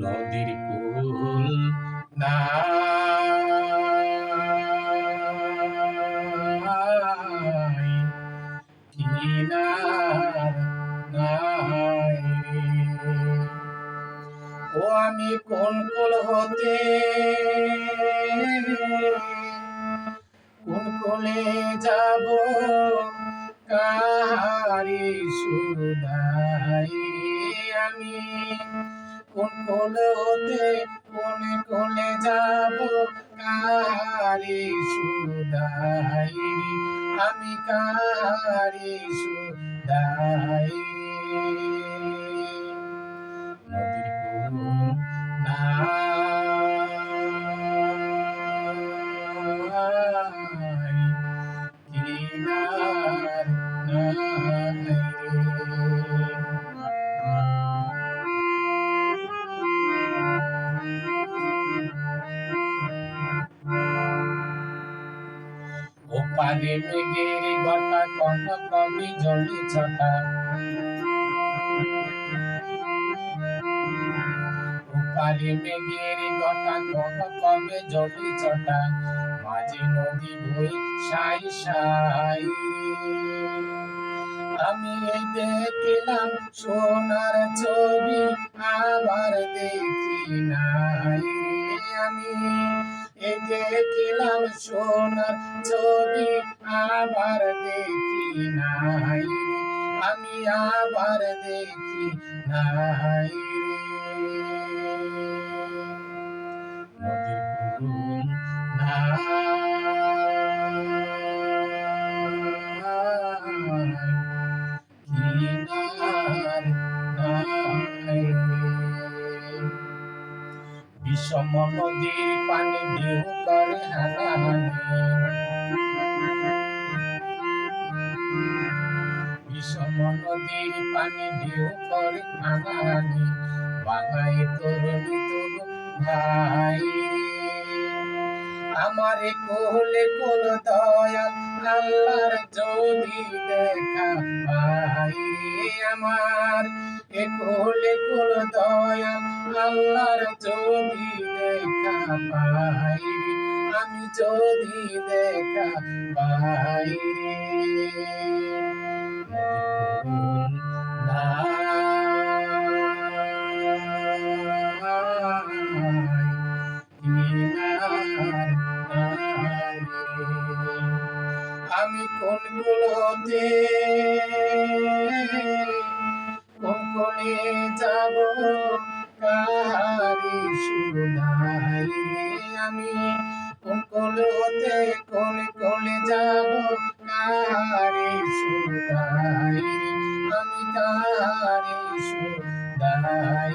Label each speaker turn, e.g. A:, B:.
A: নদীর কুল না। ও আমি কোন কোল হতে কোন কোলে যাব কাহারি সুদাই আমি কোন কোল হতে কোন কোলে যাব? কারি সুদাই আমি কারি সুদাই ওপারে মেঘের গটা কন কবি জলি ছটা। ওপারে মেঘের গটা কন কবে জলি ছটা। মাঝে নদী বই সাই সাই। আমি দেখলাম সোনার ছবি, আবার দেখি নাই আমি। সোনার ছবি আবার দেখি নাই আমি আবার দেখি নাই নদীর বিষম নদীর পানি ঢেউ করে হানাহানি। বিষম নদীর পানি ঢেউ করে হানাহানি। বাঙাই তরুণী তরু ভাই। আমারে কোলে কোল দয়াল আল্লাহর যদি দেখা পাই আমার এ কোলে দয়া আল্লাহর যদি দেখা পাই আমি যদি দেখা পাই আমি কোন গুলোতে কোন কোনে যাব? কাহারি সুনাই আমি? কোন কোলোতে কোন কোনে যাব? কাহারি সুনাই আমি? কাহারি সুনাই